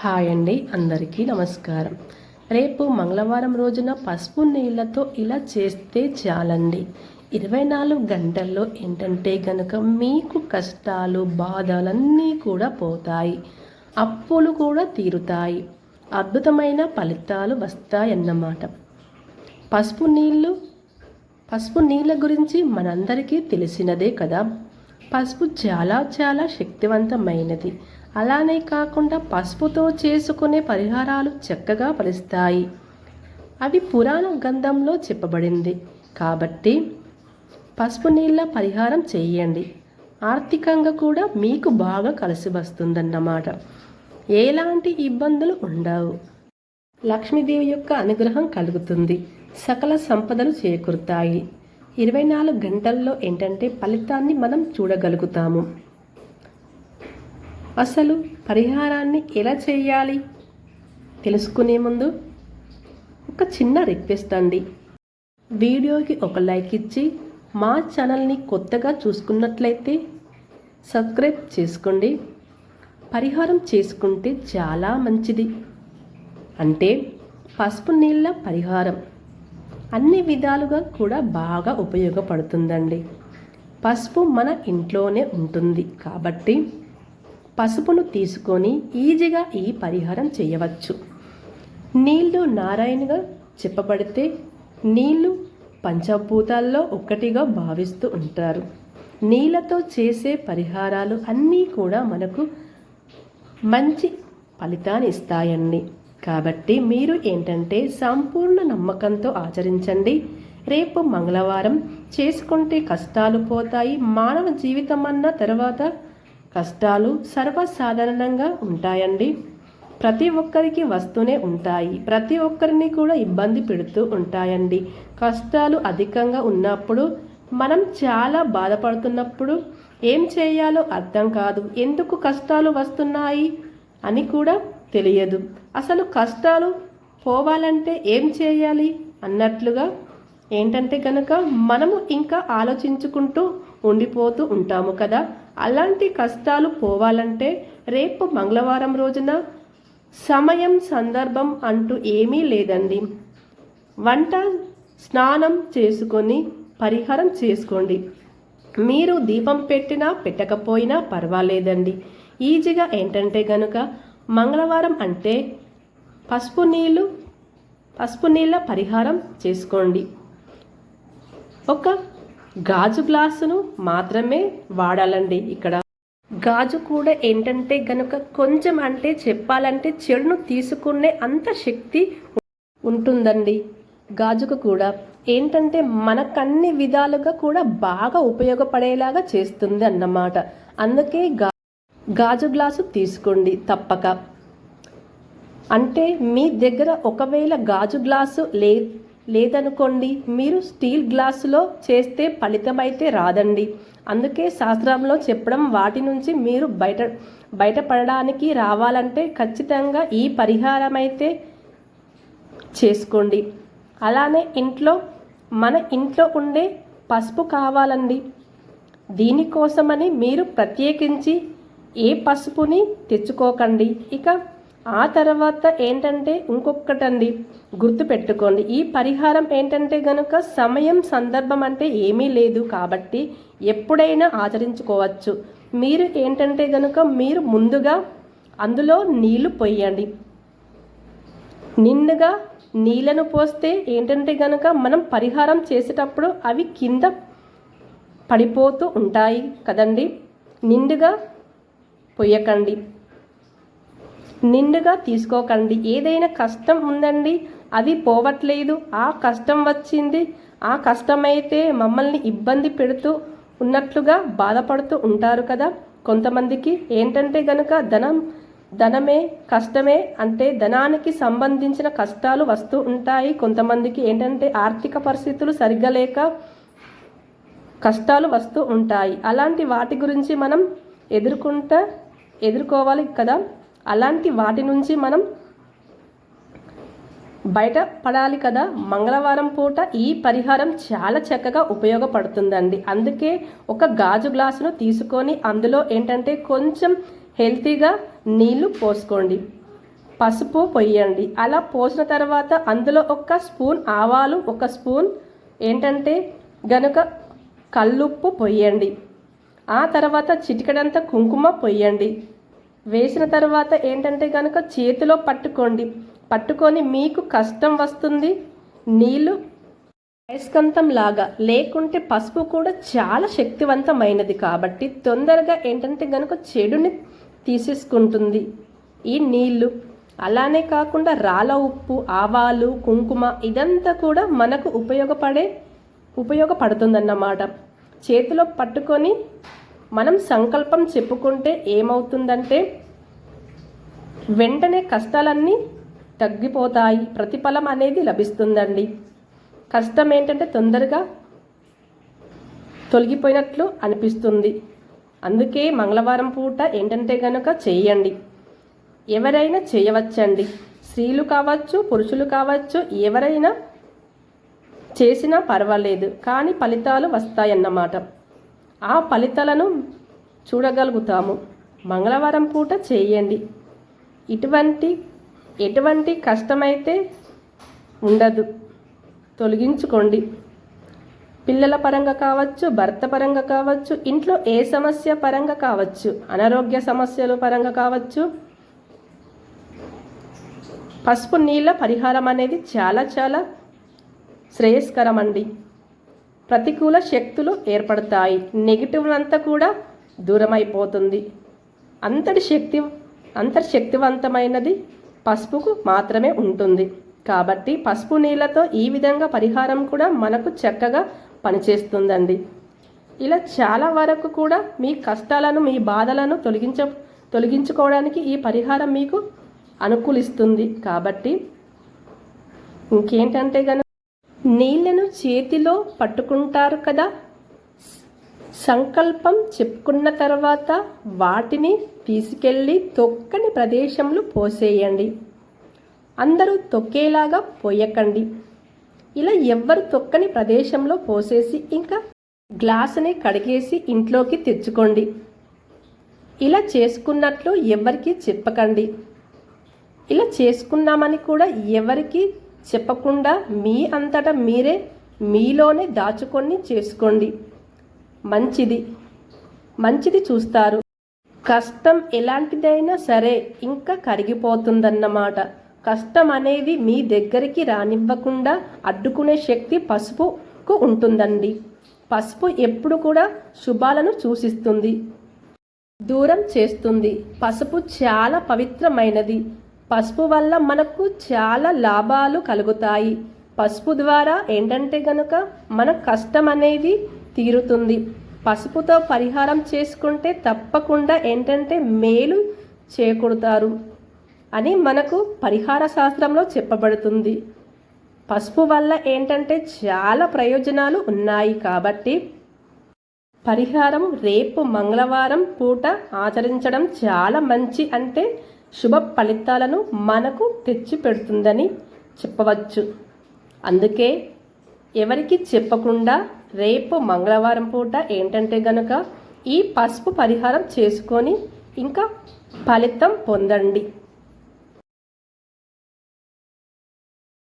Hi అండి అందరికీ నమస్కారం. రేపు మంగళవారం రోజున పసుపు నీళ్ళతో ఇలా చేస్తే చాలండి. ఇరవై నాలుగు గంటల్లో ఏంటంటే గనక మీకు కష్టాలు బాధలన్నీ కూడా పోతాయి. అప్పులు కూడా తీరుతాయి. అద్భుతమైన ఫలితాలు వస్తాయన్నమాట. పసుపు నీళ్ళు పసుపు నీళ్ళ గురించి మనందరికీ తెలిసినదే కదా. పసుపు చాలా చాలా శక్తివంతమైనది. అలానే కాకుండా పసుపుతో చేసుకునే పరిహారాలు చక్కగా ఫలిస్తాయి. అవి పురాణ గంధంలో చెప్పబడింది. కాబట్టి పసుపు నీళ్ళ పరిహారం చేయండి. ఆర్థికంగా కూడా మీకు బాగా కలిసి వస్తుందన్నమాట. ఎలాంటి ఇబ్బందులు ఉండవు. లక్ష్మీదేవి యొక్క అనుగ్రహం కలుగుతుంది. సకల సంపదలు చేకూరుతాయి. ఇరవై నాలుగు గంటల్లో ఏంటంటే ఫలితాన్ని మనం చూడగలుగుతాము. అసలు పరిహారాన్ని ఎలా చేయాలి? తెలుసుకునే ముందు ఒక చిన్న రిక్వెస్ట్ అండి. వీడియోకి ఒక లైక్ ఇచ్చి మా ఛానల్ని కొత్తగా చూసుకున్నట్లయితే సబ్స్క్రైబ్ చేసుకోండి. పరిహారం చేసుకుంటే చాలా మంచిది. అంటే పసుపు నీళ్ళ పరిహారం అన్ని విధాలుగా కూడా బాగా ఉపయోగపడుతుందండి. పసుపు మన ఇంట్లోనే ఉంటుంది కాబట్టి పసుపును తీసుకొని ఈజీగా ఈ పరిహారం చేయవచ్చు. నీళ్ళు నారాయణగా చెప్పబడితే నీళ్ళు పంచభూతాల్లో ఒక్కటిగా భావిస్తూ ఉంటారు. నీళ్ళతో చేసే పరిహారాలు అన్నీ కూడా మనకు మంచి ఫలితాన్ని ఇస్తాయండి. కాబట్టి మీరు ఏంటంటే సంపూర్ణ నమ్మకంతో ఆచరించండి. రేపు మంగళవారం చేసుకుంటే కష్టాలు పోతాయి. మానవ జీవితం అన్న తర్వాత కష్టాలు సర్వసాధారణంగా ఉంటాయండి. ప్రతి ఒక్కరికి వస్తూనే ఉంటాయి. ప్రతి ఒక్కరిని కూడా ఇబ్బంది పెడుతూ ఉంటాయండి. కష్టాలు అధికంగా ఉన్నప్పుడు మనం చాలా బాధపడుతున్నప్పుడు ఏం చేయాలో అర్థం కాదు. ఎందుకు కష్టాలు వస్తున్నాయి అని కూడా తెలియదు. అసలు కష్టాలు పోవాలంటే ఏం చేయాలి అన్నట్లుగా ఏంటంటే కనుక మనము ఇంకా ఆలోచించుకుంటూ ఉండిపోతూ ఉంటాము కదా. అలాంటి కష్టాలు పోవాలంటే రేపు మంగళవారం రోజున సమయం సందర్భం అంటూ ఏమీ లేదండి. వంట స్నానం చేసుకొని పరిహారం చేసుకోండి. మీరు దీపం పెట్టినా పెట్టకపోయినా పర్వాలేదండి. ఈజీగా ఏంటంటే గనుక మంగళవారం అంటే పసుపు నీళ్ళు పసుపు నీళ్ళ పరిహారం చేసుకోండి. ఒక గాజు గ్లాసును మాత్రమే వాడాలండి ఇక్కడ. గాజు కూడా ఏంటంటే గనుక కొంచెం అంటే చెప్పాలంటే చెడును తీసుకునే అంత శక్తి ఉంటుందండి. గాజుకు కూడా ఏంటంటే మనకన్ని విధాలుగా కూడా బాగా ఉపయోగపడేలాగా చేస్తుంది అన్నమాట. అందుకే గా గాజు గ్లాసు తీసుకోండి తప్పక. అంటే మీ దగ్గర ఒకవేళ గాజు గ్లాసు లే లేదనుకోండి మీరు స్టీల్ గ్లాసులో చేస్తే ఫలితం అయితే రాదండి. అందుకే శాస్త్రంలో చెప్పడం వాటి నుంచి మీరు బయట బయటపడడానికి రావాలంటే ఖచ్చితంగా ఈ పరిహారం అయితే చేసుకోండి. అలానే ఇంట్లో మన ఇంట్లో ఉండే పసుపు కావాలండి. దీనికోసమని మీరు ప్రత్యేకించి ఏ పసుపుని తెచ్చుకోకండి. ఇక ఆ తర్వాత ఏంటంటే ఇంకొకటండి గుర్తుపెట్టుకోండి. ఈ పరిహారం ఏంటంటే గనుక సమయం సందర్భం అంటే ఏమీ లేదు కాబట్టి ఎప్పుడైనా ఆచరించుకోవచ్చు. మీరు ఏంటంటే గనుక మీరు ముందుగా అందులో నీళ్ళు పొయ్యండి. నిండుగా నీళ్ళను పోస్తే ఏంటంటే గనుక మనం పరిహారం చేసేటప్పుడు అవి కింద పడిపోతూ ఉంటాయి కదండి. నిండుగా పొయ్యకండి. నిండుగా తీసుకోకండి. ఏదైనా కష్టం ఉందండి అది పోవట్లేదు. ఆ కష్టం వచ్చింది ఆ కష్టమైతే మమ్మల్ని ఇబ్బంది పెడుతూ ఉన్నట్లుగా బాధపడుతూ ఉంటారు కదా. కొంతమందికి ఏంటంటే గనుక ధనం ధనమే కష్టమే అంటే ధనానికి సంబంధించిన కష్టాలు వస్తూ ఉంటాయి. కొంతమందికి ఏంటంటే ఆర్థిక పరిస్థితులు సరిగ్గా లేక కష్టాలు వస్తూ ఉంటాయి. అలాంటి వాటి గురించి మనం ఎదుర్కొంటా ఎదుర్కోవాలి కదా. అలాంటి వాటి నుంచి మనం బయటపడాలి కదా. మంగళవారం పూట ఈ పరిహారం చాలా చక్కగా ఉపయోగపడుతుందండి. అందుకే ఒక గాజు గ్లాసును తీసుకొని అందులో ఏంటంటే కొంచెం హెల్తీగా నీళ్ళు పోసుకోండి. పసుపు పొయ్యండి. అలా పోసిన తర్వాత అందులో ఒక స్పూన్ ఆవాలు ఒక స్పూన్ ఏంటంటే గనుక కల్లుప్పు పొయ్యండి. ఆ తర్వాత చిటికడంత కుంకుమ పొయ్యండి. వేసిన తర్వాత ఏంటంటే కనుక చేతిలో పట్టుకోండి. పట్టుకొని మీకు కష్టం వస్తుంది. నీళ్ళు అయస్కంతం లాగా లేకుంటే పసుపు కూడా చాలా శక్తివంతమైనది కాబట్టి తొందరగా ఏంటంటే కనుక చెడుని తీసేసుకుంటుంది. ఈ నీళ్ళు అలానే కాకుండా రాళ్ళ ఉప్పు ఆవాలు కుంకుమ ఇదంతా కూడా మనకు ఉపయోగపడే ఉపయోగపడుతుందన్నమాట. చేతిలో పట్టుకొని మనం సంకల్పం చెప్పుకుంటే ఏమవుతుందంటే వెంటనే కష్టాలన్నీ తగ్గిపోతాయి. ప్రతిఫలం అనేది లభిస్తుందండి. కష్టం ఏంటంటే తొందరగా తొలగిపోయినట్లు అనిపిస్తుంది. అందుకే మంగళవారం పూట ఏంటంటే గనుక చేయండి ఎవరైనా చేయవచ్చండి. స్త్రీలు కావచ్చు పురుషులు కావచ్చు ఎవరైనా చేసినా పర్వాలేదు. కానీ ఫలితాలు వస్తాయన్నమాట. ఆ ఫలితాలను చూడగలుగుతాము. మంగళవారం పూట చేయండి. ఇటువంటి ఎటువంటి కష్టమైతే ఉండదు. తొలగించుకోండి. పిల్లల పరంగా కావచ్చు భర్త పరంగా కావచ్చు ఇంట్లో ఏ సమస్య పరంగా కావచ్చు అనారోగ్య సమస్యల పరంగా కావచ్చు పసుపు నీళ్ళ పరిహారం అనేది చాలా చాలా శ్రేయస్కరం అండి ప్రతికూల శక్తులు ఏర్పడతాయి. నెగిటివ్ అంతా కూడా దూరమైపోతుంది. అంతటి శక్తి అంతటి శక్తివంతమైనది పసుపుకు మాత్రమే ఉంటుంది. కాబట్టి పసుపు నీళ్ళతో ఈ విధంగా పరిహారం కూడా మనకు చక్కగా పనిచేస్తుందండి. ఇలా చాలా వరకు కూడా మీ కష్టాలను మీ బాధలను తొలగించ తొలగించుకోవడానికి ఈ పరిహారం మీకు అనుకూలిస్తుంది. కాబట్టి ఇంకేంటంటే కనుక నీళ్ళను చేతిలో పట్టుకుంటారు కదా? సంకల్పం చెప్పుకున్న తర్వాత వాటిని తీసుకెళ్ళి తొక్కని ప్రదేశంలో పోసేయండి. అందరూ తొక్కేలాగా పోయకండి. ఇలా ఎవ్వరు తొక్కని ప్రదేశంలో పోసేసి ఇంకా గ్లాసుని కడిగేసి ఇంట్లోకి తెచ్చుకోండి. ఇలా చేసుకున్నట్లు ఎవరికి చెప్పకండి. ఇలా చేసుకున్నామని కూడా ఎవరికి చెప్పకుండా మీ అంతటా మీరే మీలోనే దాచుకొని చేసుకోండి. మంచిది. మంచిది చూస్తారు. కష్టం ఎలాంటిదైనా సరే ఇంకా కరిగిపోతుందన్నమాట. కష్టం అనేది మీ దగ్గరికి రానివ్వకుండా అడ్డుకునే శక్తి పసుపుకు ఉంటుందండి. పసుపు ఎప్పుడు కూడా శుభాలను సూచిస్తుంది. దూరం చేస్తుంది. పసుపు చాలా పవిత్రమైనది. పసుపు వల్ల మనకు చాలా లాభాలు కలుగుతాయి. పసుపు ద్వారా ఏంటంటే గనుక మన కష్టం అనేది తీరుతుంది. పసుపుతో పరిహారం చేసుకుంటే తప్పకుండా ఏంటంటే మేలు చేకూడతారు అని మనకు పరిహార శాస్త్రంలో చెప్పబడుతుంది. పసుపు వల్ల ఏంటంటే చాలా ప్రయోజనాలు ఉన్నాయి కాబట్టి పరిహారం రేపు మంగళవారం పూట ఆచరించడం చాలా మంచి అంటే శుభ ఫలితాలను మనకు తెచ్చి పెడుతుందని చెప్పవచ్చు. అందుకే ఎవరికి చెప్పకుండా రేపు మంగళవారం పూట ఏంటంటే గనుక ఈ పసుపు పరిహారం చేసుకొని ఇంకా ఫలితం పొందండి.